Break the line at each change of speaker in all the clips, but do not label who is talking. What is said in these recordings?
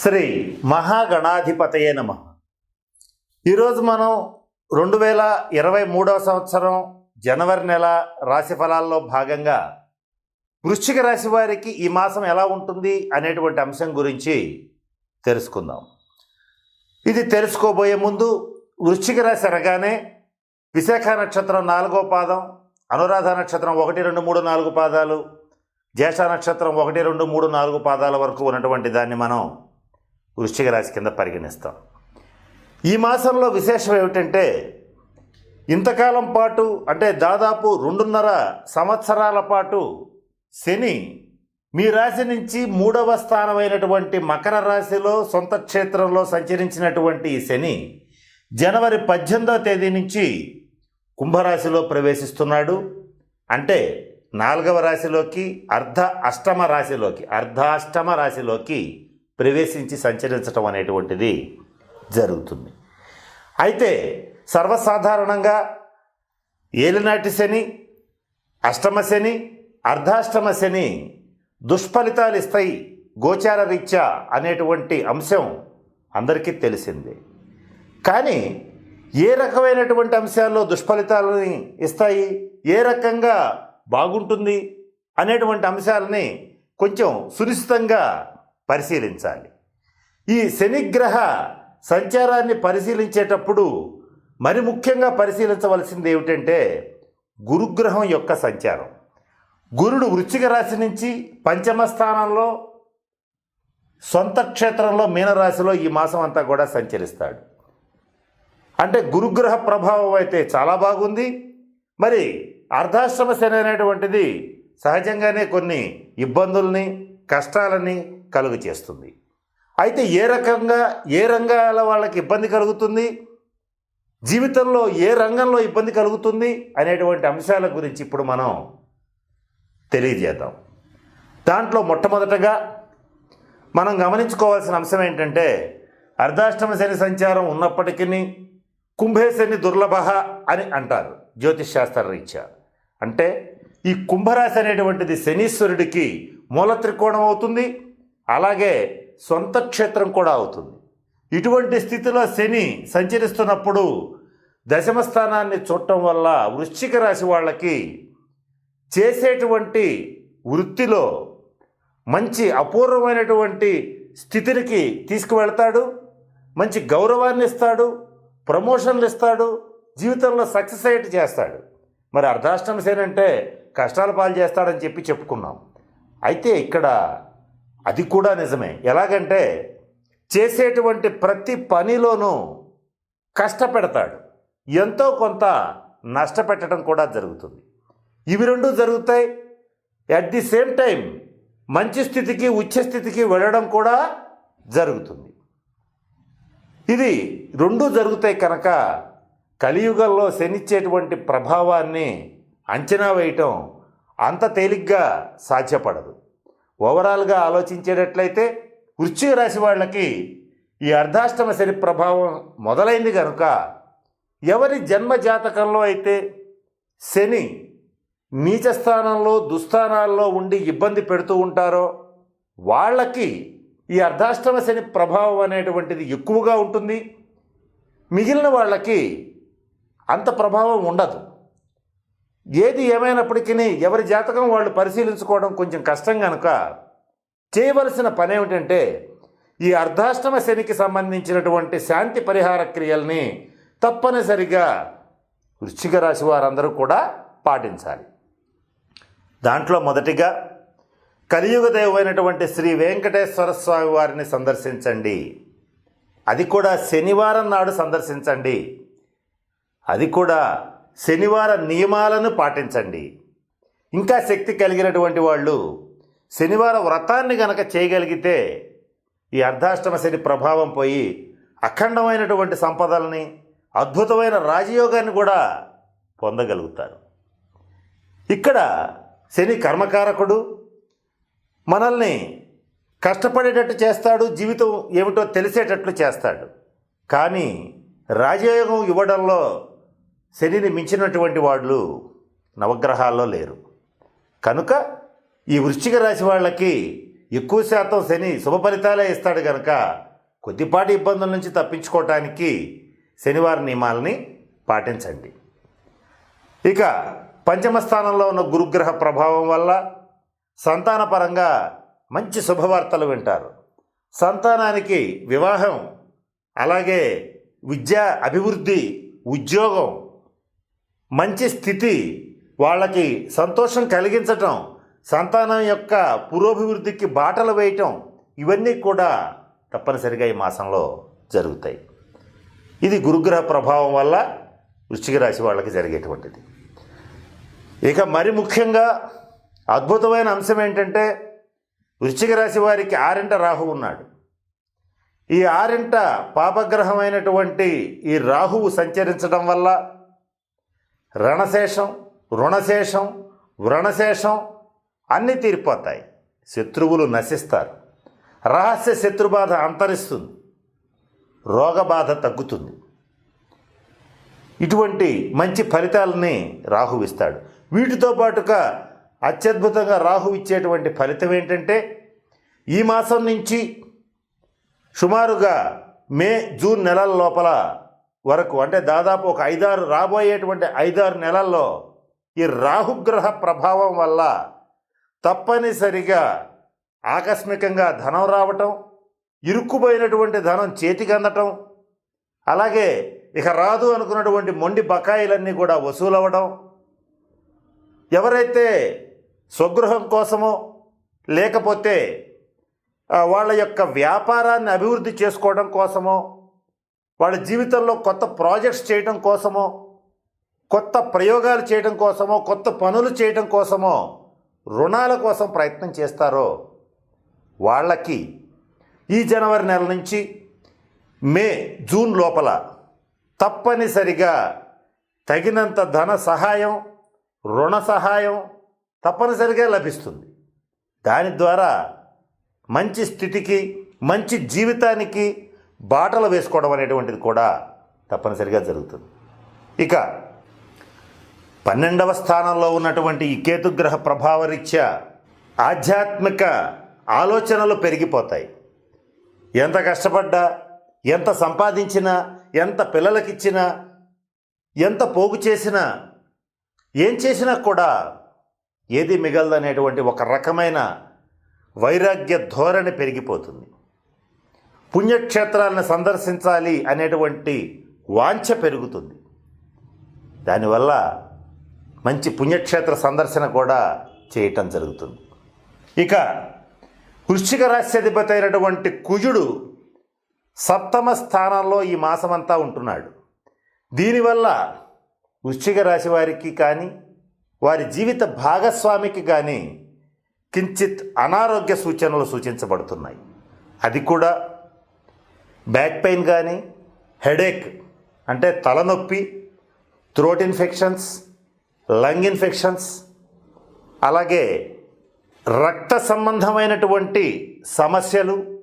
శ్రీ మహాగణాధిపతయే నమ. ఈరోజు మనం రెండు వేల ఇరవై మూడవ సంవత్సరం జనవరి నెల రాశి ఫలాల్లో భాగంగా వృశ్చిక రాశి వారికి ఈ మాసం ఎలా ఉంటుంది అనేటువంటి అంశం గురించి తెలుసుకుందాం. ఇది తెలుసుకోబోయే ముందు వృశ్చిక రాశి అనగానే విశాఖ నక్షత్రం నాలుగో పాదం అనురాధ నక్షత్రం ఒకటి రెండు మూడు నాలుగు పాదాలు జ్యేష్ఠ నక్షత్రం ఒకటి రెండు మూడు నాలుగు పాదాల వరకు ఉన్నటువంటి దాన్ని మనం వృశ్చిక రాశి కింద పరిగణిస్తాం. ఈ మాసంలో విశేషం ఏమిటంటే ఇంతకాలం పాటు అంటే దాదాపు రెండున్నర సంవత్సరాల పాటు శని మీ రాశి నుంచి మూడవ స్థానమైనటువంటి మకర రాశిలో సొంత క్షేత్రంలో సంచరించినటువంటి ఈ శని జనవరి పద్దెనిమిదవ తేదీ నుంచి కుంభరాశిలో ప్రవేశిస్తున్నాడు. అంటే నాలుగవ రాశిలోకి అర్ధ అష్టమ రాశిలోకి అర్ధాష్టమ రాశిలోకి ప్రవేశించి సంచరించటం అనేటువంటిది జరుగుతుంది. అయితే సర్వసాధారణంగా ఏలినాటి శని అష్టమ శని అర్ధాష్టమ శని దుష్ఫలితాలు ఇస్తాయి గోచార రీత్యా అనేటువంటి అంశం అందరికీ తెలిసిందే. కానీ ఏ రకమైనటువంటి అంశాల్లో దుష్ఫలితాలని ఇస్తాయి ఏ రకంగా బాగుంటుంది అనేటువంటి అంశాలని కొంచెం సునిశ్చితంగా పరిశీలించాలి. ఈ శనిగ్రహ సంచారాన్ని పరిశీలించేటప్పుడు మరి ముఖ్యంగా పరిశీలించవలసింది ఏమిటంటే గురుగ్రహం యొక్క సంచారం. గురుడు వృశ్చిక రాశి నుంచి పంచమ స్థానంలో సొంత క్షేత్రంలో మీనరాశిలో ఈ మాసం అంతా కూడా సంచరిస్తాడు. అంటే గురుగ్రహ ప్రభావం అయితే చాలా బాగుంది. మరి అర్ధాశ్రమ శని అనేటువంటిది సహజంగానే కొన్ని ఇబ్బందుల్ని కష్టాలని కలుగు చేస్తుంది అయితే ఏ రకంగా ఏ రంగాల వాళ్ళకి ఇబ్బంది కలుగుతుంది? జీవితంలో ఏ రంగంలో ఇబ్బంది కలుగుతుంది? అనేటువంటి అంశాల గురించి ఇప్పుడు మనం తెలియజేద్దాం. దాంట్లో మొట్టమొదటగా మనం గమనించుకోవాల్సిన అంశం ఏంటంటే అర్ధాష్టమ శని సంచారం ఉన్నప్పటికీ కుంభేశని దుర్లభ అని అంటారు జ్యోతిష్ శాస్త్ర రీత్యా అంటే ఈ కుంభరాశి అనేటువంటిది శనీశ్వరుడికి మూల త్రికోణం అవుతుంది అలాగే సొంత క్షేత్రం కూడా అవుతుంది. ఇటువంటి స్థితిలో శని సంచరిస్తున్నప్పుడు దశమ స్థానాన్ని చూడటం వల్ల వృశ్చిక రాశి వాళ్ళకి చేసేటువంటి వృత్తిలో మంచి అపూర్వమైనటువంటి స్థితికి తీసుకువెళ్తాడు మంచి గౌరవాన్ని ఇస్తాడు ప్రమోషన్లు ఇస్తాడు జీవితంలో సక్సెస్ అయ్యేట్టు చేస్తాడు. మరి అర్ధాష్టమ సేన కష్టాల పాలు చేస్తాడని చెప్పి చెప్పుకున్నాం. అయితే ఇక్కడ అది కూడా నిజమే. ఎలాగంటే చేసేటువంటి ప్రతి పనిలోనూ కష్టపెడతాడు. ఎంతో కొంత నష్టపెట్టడం కూడా జరుగుతుంది. ఇవి రెండు జరుగుతాయి. అట్ ది సేమ్ టైం మంచి స్థితికి ఉచ్చ స్థితికి వెళ్ళడం కూడా జరుగుతుంది. ఇది రెండు జరుగుతాయి కనుక కలియుగంలో శనిచ్చేటువంటి ప్రభావాన్ని అంచనా వేయటం అంత తేలిగ్గా సాధ్యపడదు. ఓవరాల్గా ఆలోచించేటట్లయితే వృశ్చిక రాశి వాళ్ళకి ఈ అర్ధాష్టమ శని ప్రభావం మొదలైంది కనుక ఎవరి జన్మ జాతకంలో అయితే శని నీచ స్థానంలో దుస్థానాల్లో ఉండి ఇబ్బంది పెడుతూ ఉంటారో వాళ్ళకి ఈ అర్ధాష్టమ శని ప్రభావం అనేటువంటిది ఎక్కువగా ఉంటుంది. మిగిలిన వాళ్ళకి అంత ప్రభావం ఉండదు. ఏది ఏమైనప్పటికీ ఎవరి జాతకం వాళ్ళు పరిశీలించుకోవడం కొంచెం కష్టం కనుక చేయవలసిన పని ఏమిటంటే ఈ అర్ధాష్టమ శనికి సంబంధించినటువంటి శాంతి పరిహార క్రియల్ని తప్పనిసరిగా వృశ్చిక రాశి వారందరూ కూడా పాటించాలి. దాంట్లో మొదటిగా కలియుగ దైవమైనటువంటి శ్రీ వెంకటేశ్వర స్వామి వారిని సందర్శించండి. అది కూడా శనివారం నాడు సందర్శించండి. అది కూడా శనివార నియమాలను పాటించండి. ఇంకా శక్తి కలిగినటువంటి వాళ్ళు శనివార వ్రతాన్ని గనక చేయగలిగితే ఈ అర్ధాష్టమ శని ప్రభావం పోయి అఖండమైనటువంటి సంపదల్ని అద్భుతమైన రాజయోగాన్ని కూడా పొందగలుగుతారు. ఇక్కడ శని కర్మకారకుడు మనల్ని కష్టపడేటట్టు చేస్తాడు జీవితం ఏమిటో తెలిసేటట్లు చేస్తాడు. కానీ రాజయోగం ఇవ్వడంలో శనిని మించినటువంటి వాళ్ళు నవగ్రహాల్లో లేరు. కనుక ఈ వృశ్చిక రాశి వాళ్ళకి ఎక్కువ శాతం శని శుభ ఫలితాలే ఇస్తాడు కనుక కొద్దిపాటి ఇబ్బందుల నుంచి తప్పించుకోవటానికి శనివారం నియమాలని పాటించండి. ఇక పంచమ స్థానంలో ఉన్న గురుగ్రహ ప్రభావం వల్ల సంతానపరంగా మంచి శుభవార్తలు వింటారు. సంతానానికి వివాహం అలాగే విద్యా అభివృద్ధి ఉద్యోగం మంచి స్థితి వాళ్ళకి సంతోషం కలిగించటం సంతానం యొక్క పురోభివృద్ధికి బాటలు వేయటం ఇవన్నీ కూడా తప్పనిసరిగా ఈ మాసంలో జరుగుతాయి. ఇది గురుగ్రహ ప్రభావం వల్ల వృశ్చిక రాశి వాళ్ళకి జరిగేటువంటిది. ఇక మరి ముఖ్యంగా అద్భుతమైన అంశం ఏంటంటే వృశ్చిక రాశి వారికి ఆరింట రాహు ఉన్నాడు. ఈ ఆరింట పాపగ్రహమైనటువంటి ఈ రాహువు సంచరించడం వల్ల రణశేషం రుణశేషం వ్రణశేషం అన్నీ తీరిపోతాయి. శత్రువులు నశిస్తారు. రహస్య శత్రుబాధ అంతరిస్తుంది. రోగబాధ తగ్గుతుంది. ఇటువంటి మంచి ఫలితాలని రాహు ఇస్తాడు. వీటితో పాటుగా అత్యద్భుతంగా రాహు ఇచ్చేటువంటి ఫలితం ఏంటంటే ఈ మాసం నుంచి సుమారుగా మే జూన్ నెలల లోపల వరకు అంటే దాదాపు ఒక ఐదారు రాబోయేటువంటి ఐదారు నెలల్లో ఈ రాహుగ్రహ ప్రభావం వల్ల తప్పనిసరిగా ఆకస్మికంగా ధనం రావటం ఇరుక్కుపోయినటువంటి ధనం చేతికి అందటం అలాగే ఇక రాదు అనుకున్నటువంటి మొండి బకాయిలన్నీ కూడా వసూలవ్వడం ఎవరైతే స్వగృహం కోసమో లేకపోతే వాళ్ళ యొక్క వ్యాపారాన్ని అభివృద్ధి చేసుకోవడం కోసమో వాళ్ళ జీవితంలో కొత్త ప్రాజెక్ట్స్ చేయడం కోసమో కొత్త ప్రయోగాలు చేయడం కోసమో కొత్త పనులు చేయడం కోసమో రుణాల కోసం ప్రయత్నం చేస్తారో వాళ్ళకి ఈ జనవరి నెల నుంచి మే జూన్ లోపల తప్పనిసరిగా తగినంత ధన సహాయం రుణ సహాయం తప్పనిసరిగా లభిస్తుంది. దాని ద్వారా మంచి స్థితికి మంచి జీవితానికి బాటలు వేసుకోవడం అనేటువంటిది కూడా తప్పనిసరిగా జరుగుతుంది. ఇక పన్నెండవ స్థానంలో ఉన్నటువంటి ఈ కేతుగ్రహ ప్రభావరీత్యా ఆధ్యాత్మిక ఆలోచనలు పెరిగిపోతాయి. ఎంత కష్టపడ్డా ఎంత సంపాదించినా ఎంత పిల్లలకిచ్చినా ఎంత పోగు చేసినా ఏం చేసినా కూడా ఏది మిగలదనేటువంటి ఒక రకమైన వైరాగ్య ధోరణి పెరిగిపోతుంది. పుణ్యక్షేత్రాలను సందర్శించాలి అనేటువంటి వాంఛ పెరుగుతుంది. దానివల్ల మంచి పుణ్యక్షేత్ర సందర్శన కూడా చేయటం జరుగుతుంది. ఇక వృశ్చిక రాశ్యాధిపతి అయినటువంటి కుజుడు సప్తమ స్థానంలో ఈ మాసమంతా ఉంటున్నాడు. దీనివల్ల వృశ్చిక రాశి వారికి కానీ వారి జీవిత భాగస్వామికి కానీ కించిత్ అనారోగ్య సూచనలు సూచించబడుతున్నాయి. అది కూడా బ్యాక్ పెయిన్ కానీ హెడేక్ అంటే తలనొప్పి థ్రోట్ ఇన్ఫెక్షన్స్ లంగ్ ఇన్ఫెక్షన్స్ అలాగే రక్త సంబంధమైనటువంటి సమస్యలు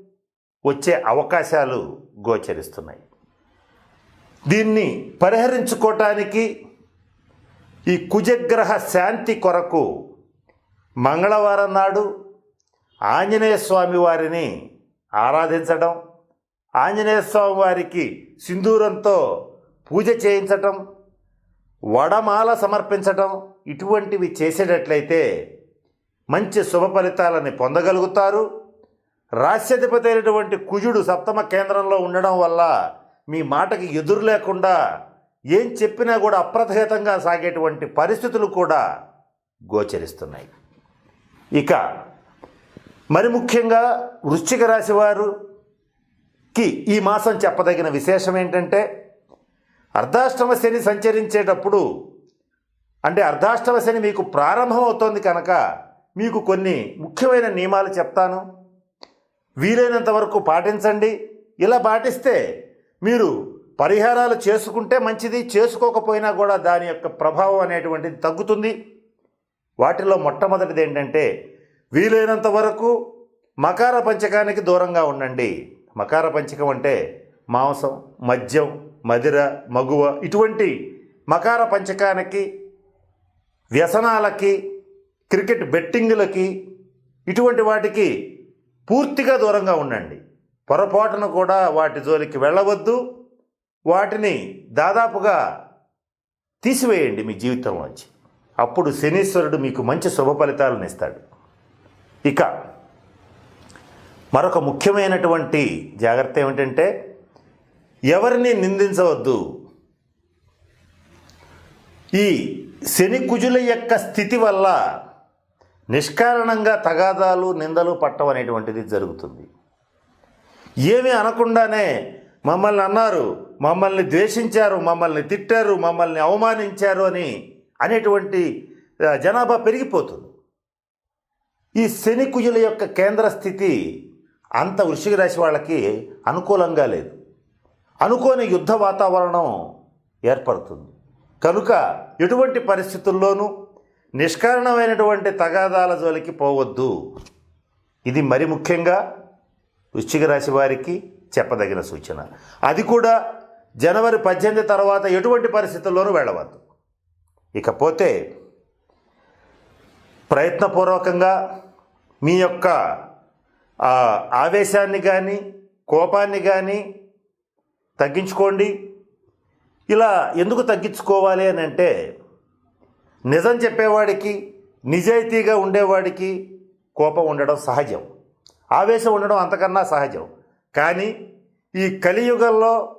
వచ్చే అవకాశాలు గోచరిస్తున్నాయి. దీన్ని పరిహరించుకోవటానికి ఈ కుజగ్రహ శాంతి కొరకు మంగళవారం నాడు ఆంజనేయ స్వామి వారిని ఆరాధించడం ఆంజనేయ స్వామి వారికి సింధూరంతో పూజ చేయించటం వడమాల సమర్పించటం ఇటువంటివి చేసేటట్లయితే మంచి శుభ ఫలితాలని పొందగలుగుతారు. రాశ్యాధిపతి అయినటువంటి కుజుడు సప్తమ కేంద్రంలో ఉండడం వల్ల మీ మాటకి ఎదురు లేకుండా ఏం చెప్పినా కూడా అప్రతిహితంగా సాగేటువంటి పరిస్థితులు కూడా గోచరిస్తున్నాయి. ఇక మరి ముఖ్యంగా వృశ్చిక రాశివారు కి ఈ మాసం చెప్పదగిన విశేషం ఏంటంటే అర్ధాష్టమ శని సంచరించేటప్పుడు అంటే అర్ధాష్టమ శని మీకు ప్రారంభమవుతోంది కనుక మీకు కొన్ని ముఖ్యమైన నియమాలు చెప్తాను. వీలైనంత వరకు పాటించండి. ఇలా పాటిస్తే మీరు పరిహారాలు చేసుకుంటే మంచిది చేసుకోకపోయినా కూడా దాని యొక్క ప్రభావం అనేటువంటిది తగ్గుతుంది. వాటిలో మొట్టమొదటిది ఏంటంటే వీలైనంత వరకు మకార పంచకానికి దూరంగా ఉండండి. మకార పంచకం అంటే మాంసం మద్యం మదిర మగువ ఇటువంటి మకార పంచకానికి వ్యసనాలకి క్రికెట్ బెట్టింగులకి ఇటువంటి వాటికి పూర్తిగా దూరంగా ఉండండి. పొరపాటును కూడా వాటి జోలికి వెళ్ళవద్దు. వాటిని దాదాపుగా తీసివేయండి మీ జీవితంలోంచి అప్పుడు శనీశ్వరుడు మీకు మంచి శుభ ఫలితాలను ఇస్తాడు. ఇక మరొక ముఖ్యమైనటువంటి జాగ్రత్త ఏమిటంటే ఎవరిని నిందించవద్దు. ఈ శని కుజుల యొక్క స్థితి వల్ల నిష్కారణంగా తగాదాలు నిందలు పట్టం అనేటువంటిది జరుగుతుంది. ఏమీ అనకుండానే మమ్మల్ని అన్నారు మమ్మల్ని ద్వేషించారు మమ్మల్ని తిట్టారు మమ్మల్ని అవమానించారు అని అనేటువంటి జనాభా పెరిగిపోతుంది. ఈ శని కుజుల యొక్క కేంద్ర స్థితి అంత వృషిక రాశి వాళ్ళకి అనుకూలంగా లేదు. అనుకోని యుద్ధ వాతావరణం ఏర్పడుతుంది. కనుక ఎటువంటి పరిస్థితుల్లోనూ నిష్కారణమైనటువంటి తగాదాల జోలికి పోవద్దు. ఇది మరి ముఖ్యంగా వృశ్చిక రాశి వారికి చెప్పదగిన సూచన. అది కూడా జనవరి పద్దెనిమిది తర్వాత ఎటువంటి పరిస్థితుల్లోనూ వెళ్ళవద్దు. ఇకపోతే ప్రయత్నపూర్వకంగా మీ యొక్క ఆ, ఆవేశాన్ని కానీ కోపాన్ని కానీ తగ్గించుకోండి. ఇలా ఎందుకు తగ్గించుకోవాలి అని అంటే నిజం చెప్పేవాడికి నిజాయితీగా ఉండేవాడికి కోపం ఉండడం సహజం. ఆవేశం ఉండడం అంతకన్నా సహజం. కానీ ఈ కలియుగంలో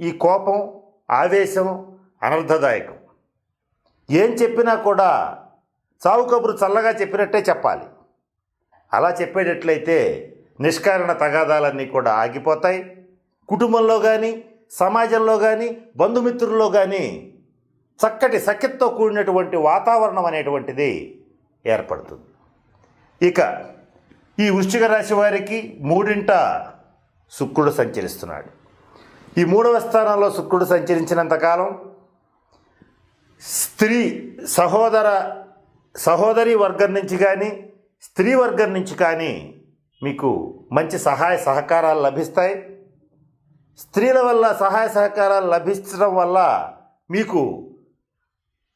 ఈ కోపం ఆవేశం అనర్థదాయకం ఏం చెప్పినా కూడా చావు కబురు చల్లగా చెప్పినట్టే చెప్పాలి. అలా చెప్పేటట్లయితే నిష్కారణ తగాదాలన్నీ కూడా ఆగిపోతాయి. కుటుంబంలో కానీ సమాజంలో కానీ బంధుమిత్రుల్లో కానీ చక్కటి సఖ్యతతో కూడినటువంటి వాతావరణం అనేటువంటిది ఏర్పడుతుంది. ఇక ఈ వృశ్చిక రాశి వారికి మూడింట శుక్రుడు సంచరిస్తున్నాడు. ఈ మూడవ స్థానంలో శుక్రుడు సంచరించినంతకాలం స్త్రీ సహోదర సహోదరి వర్గం నుంచి కానీ స్త్రీ వర్గం నుంచి కానీ మీకు మంచి సహాయ సహకారాలు లభిస్తాయి. స్త్రీల వల్ల సహాయ సహకారాలు లభించడం వల్ల మీకు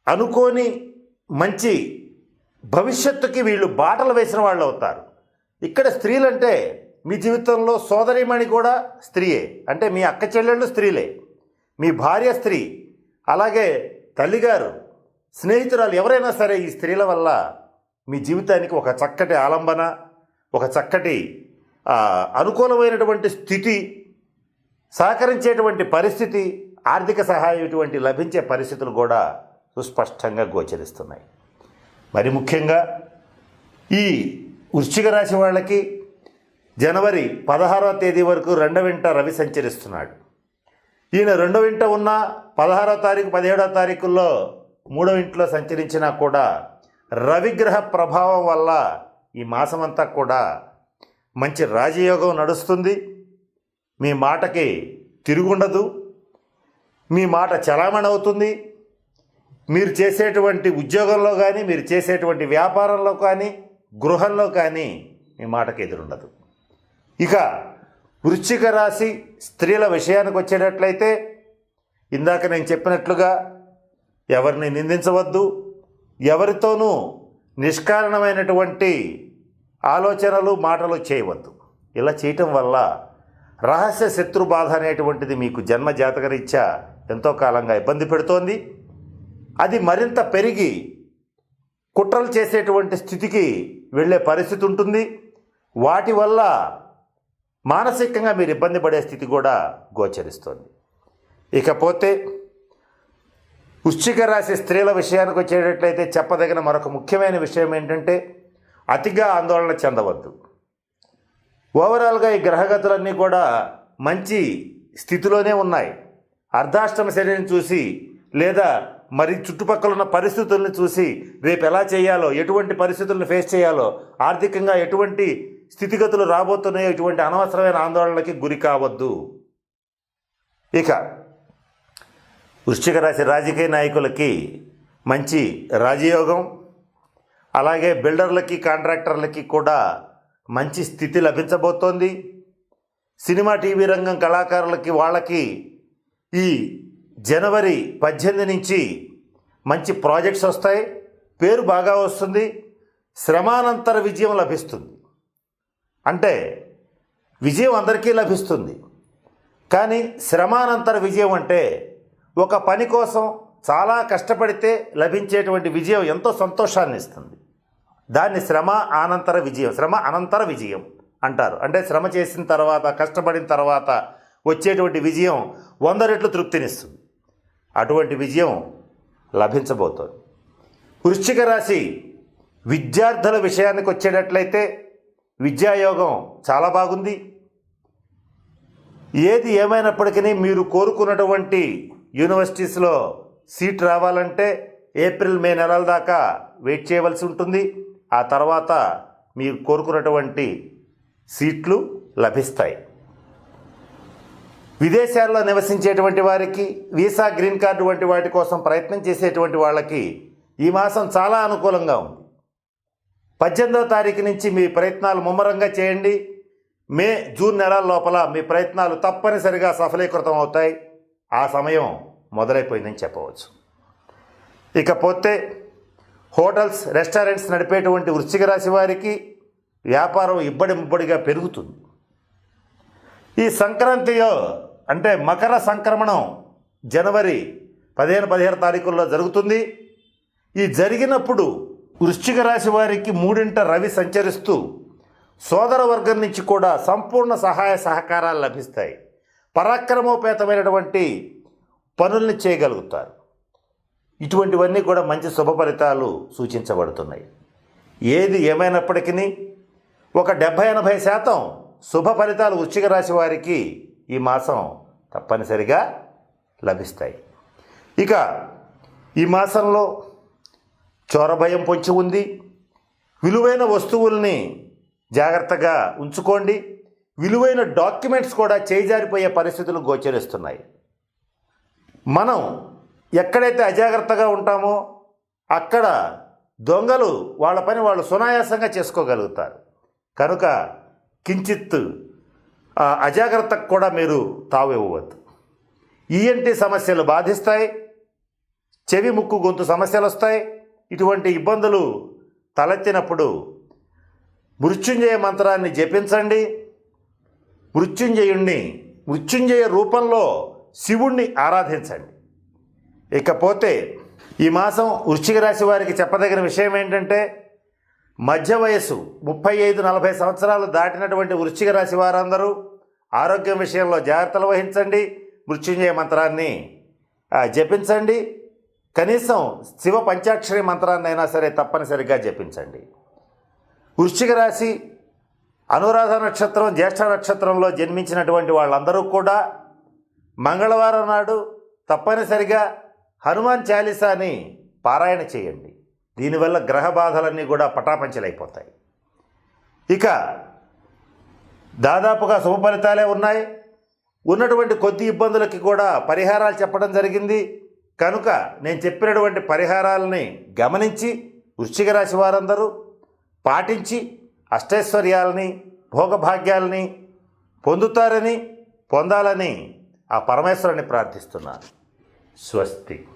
అనుకోని మంచి భవిష్యత్తుకి వీళ్ళు బాటలు వేసిన వాళ్ళు అవుతారు. ఇక్కడ స్త్రీలంటే మీ జీవితంలో సోదరిమణి కూడా స్త్రీయే. అంటే మీ అక్క చెల్లెళ్ళు స్త్రీలే. మీ భార్య స్త్రీ. అలాగే తల్లిగారు స్నేహితురాలు ఎవరైనా సరే ఈ స్త్రీల వల్ల మీ జీవితానికి ఒక చక్కటి ఆలంబన ఒక చక్కటి అనుకూలమైనటువంటి స్థితి సహకరించేటువంటి పరిస్థితి ఆర్థిక సహాయం ఇటువంటి లభించే పరిస్థితులు కూడా సుస్పష్టంగా గోచరిస్తున్నాయి. మరి ముఖ్యంగా ఈ వృశ్చిక రాశి వాళ్ళకి జనవరి పదహారవ తేదీ వరకు రెండవ వింట రవి సంచరిస్తున్నాడు. ఈయన రెండవ ఇంట ఉన్న పదహారవ తారీఖు పదిహేడవ తారీఖుల్లో మూడవ ఇంట్లో సంచరించినా కూడా రవిగ్రహ ప్రభావం వల్ల ఈ మాసమంతా కూడా మంచి రాజయోగం నడుస్తుంది. మీ మాటకి తిరుగుండదు. మీ మాట చలామణి అవుతుంది. మీరు చేసేటువంటి ఉద్యోగంలో కానీ మీరు చేసేటువంటి వ్యాపారంలో కానీ గృహంలో కానీ మీ మాటకి ఎదురుండదు. ఇక వృశ్చిక రాశి స్త్రీల విషయానికి వచ్చేటట్లయితే ఇందాక నేను చెప్పినట్లుగా ఎవరిని నిందించవద్దు. ఎవరితోనూ నిష్కారణమైనటువంటి ఆలోచనలు మాటలు చేయవద్దు. ఇలా చేయటం వల్ల రహస్య శత్రు బాధ అనేటువంటిది మీకు జన్మ జాతకరీత్యా ఎంతో కాలంగా ఇబ్బంది పెడుతోంది. అది మరింత పెరిగి కుట్రలు చేసేటువంటి స్థితికి వెళ్ళే పరిస్థితి ఉంటుంది. వాటి వల్ల మానసికంగా మీరు ఇబ్బంది పడే స్థితి కూడా గోచరిస్తుంది. ఇకపోతే వృశ్చిక రాశి స్త్రీల విషయానికి వచ్చేటట్లయితే చెప్పదగిన మరొక ముఖ్యమైన విషయం ఏంటంటే అతిగా ఆందోళన చెందవద్దు. ఓవరాల్గా ఈ గ్రహగతులన్నీ కూడా మంచి స్థితిలోనే ఉన్నాయి. అర్ధాష్టమ శరీరం చూసి లేదా మరి చుట్టుపక్కల ఉన్న పరిస్థితులను చూసి రేపు ఎలా చేయాలో ఎటువంటి పరిస్థితులను ఫేస్ చేయాలో ఆర్థికంగా ఎటువంటి స్థితిగతులు రాబోతున్నాయో ఇటువంటి అనవసరమైన ఆందోళనలకి గురి కావద్దు. ఇక వృశ్చిక రాశి రాజకీయ నాయకులకి మంచి రాజయోగం అలాగే బిల్డర్లకి కాంట్రాక్టర్లకి కూడా మంచి స్థితి లభించబోతోంది. సినిమా టీవీ రంగం కళాకారులకి వాళ్ళకి ఈ జనవరి పద్దెనిమిది నుంచి మంచి ప్రాజెక్ట్స్ వస్తాయి. పేరు బాగా వస్తుంది. శ్రమానంతర విజయం లభిస్తుంది. అంటే విజయం అందరికీ లభిస్తుంది. కానీ శ్రమానంతర విజయం అంటే ఒక పని కోసం చాలా కష్టపడితే లభించేటువంటి విజయం ఎంతో సంతోషాన్ని ఇస్తుంది. దాన్ని శ్రమ అనంతర విజయం శ్రమ అనంతర విజయం అంటారు. అంటే శ్రమ చేసిన తర్వాత కష్టపడిన తర్వాత వచ్చేటువంటి విజయం వంద రెట్లు తృప్తినిస్తుంది. అటువంటి విజయం లభించబోతోంది. వృశ్చిక రాశి విద్యార్థుల విషయానికి వచ్చేటట్లయితే విద్యాయోగం చాలా బాగుంది. ఏది ఏమైనప్పటికీ మీరు కోరుకున్నటువంటి యూనివర్సిటీస్లో సీట్ రావాలంటే ఏప్రిల్ మే నెలల దాకా వెయిట్ చేయవలసి ఉంటుంది. ఆ తర్వాత మీరు కోరుకున్నటువంటి సీట్లు లభిస్తాయి. విదేశాల్లో నివసించేటువంటి వారికి వీసా గ్రీన్ కార్డు వంటి వాటి కోసం ప్రయత్నం చేసేటువంటి వాళ్ళకి ఈ మాసం చాలా అనుకూలంగా ఉంది. పద్దెనిమిదవ తారీఖు నుంచి మీ ప్రయత్నాలు ముమ్మరంగా చేయండి. మే జూన్ నెలల లోపల మీ ప్రయత్నాలు తప్పనిసరిగా సఫలీకృతం అవుతాయి. ఆ సమయం మొదలైపోయిందని చెప్పవచ్చు. ఇకపోతే హోటల్స్ రెస్టారెంట్స్ నడిపేటువంటి వృశ్చిక రాశి వారికి వ్యాపారం ఇబ్బడి ముబ్బడిగా పెరుగుతుంది. ఈ సంక్రాంతిలో అంటే మకర సంక్రమణం జనవరి పదిహేను పదిహేను తారీఖుల్లో జరుగుతుంది. ఈ జరిగినప్పుడు వృశ్చిక రాశి వారికి మూడింట రవి సంచరిస్తూ సోదర వర్గం నుంచి కూడా సంపూర్ణ సహాయ సహకారాలు లభిస్తాయి. పరాక్రమోపేతమైనటువంటి పనుల్ని చేయగలుగుతారు. ఇటువంటివన్నీ కూడా మంచి శుభ ఫలితాలు సూచించబడుతున్నాయి. ఏది ఏమైనప్పటికీ ఒక డెబ్భై ఎనభై శాతం శుభ ఫలితాలు వృశ్చిక రాశి వారికి ఈ మాసం తప్పనిసరిగా లభిస్తాయి. ఇక ఈ మాసంలో చోరభయం పొంచి ఉంది. విలువైన వస్తువుల్ని జాగ్రత్తగా ఉంచుకోండి. విలువైన డాక్యుమెంట్స్ కూడా చేజారిపోయే పరిస్థితులు గోచరిస్తున్నాయి. మనం ఎక్కడైతే అజాగ్రత్తగా ఉంటామో అక్కడ దొంగలు వాళ్ళ పని వాళ్ళు సునాయాసంగా చేసుకోగలుగుతారు. కనుక కించిత్ అజాగ్రత్తకు కూడా మీరు తావు ఇవ్వవద్దు ఈఎన్టీ సమస్యలు బాధిస్తాయి చెవి ముక్కు గొంతు సమస్యలు వస్తాయి ఇటువంటి ఇబ్బందులు తలెత్తినప్పుడు మృత్యుంజయ మంత్రాన్ని జపించండి. మృత్యుంజయుణ్ణి మృత్యుంజయ రూపంలో శివుణ్ణి ఆరాధించండి. ఇకపోతే ఈ మాసం వృశ్చిక రాశి వారికి చెప్పదగిన విషయం ఏంటంటే మధ్య వయస్సు ముప్పై ఐదు నలభై సంవత్సరాలు దాటినటువంటి వృశ్చిక రాశి వారందరూ ఆరోగ్యం విషయంలో జాగ్రత్తలు వహించండి మృత్యుంజయ మంత్రాన్ని జపించండి. కనీసం శివ పంచాక్షరి మంత్రాన్నైనా సరే తప్పనిసరిగా జపించండి. వృశ్చిక రాశి అనురాధ నక్షత్రం జ్యేష్ఠ నక్షత్రంలో జన్మించినటువంటి వాళ్ళందరూ కూడా మంగళవారం నాడు తప్పనిసరిగా హనుమాన్ చాలీసాని పారాయణ చేయండి. దీనివల్ల గ్రహ బాధలన్నీ కూడా పటాపంచలైపోతాయి. ఇక దాదాపుగా శుభ ఫలితాలే ఉన్నాయి. ఉన్నటువంటి కొద్ది ఇబ్బందులకి కూడా పరిహారాలు చెప్పడం జరిగింది. కనుక నేను చెప్పినటువంటి పరిహారాలని గమనించి వృశ్చిక రాశి వారందరూ పాటించి అష్టైశ్వర్యాలని భోగభాగ్యాలని పొందుతారని పొందాలని ఆ పరమేశ్వరుని ప్రార్థిస్తున్నాను. స్వస్తి.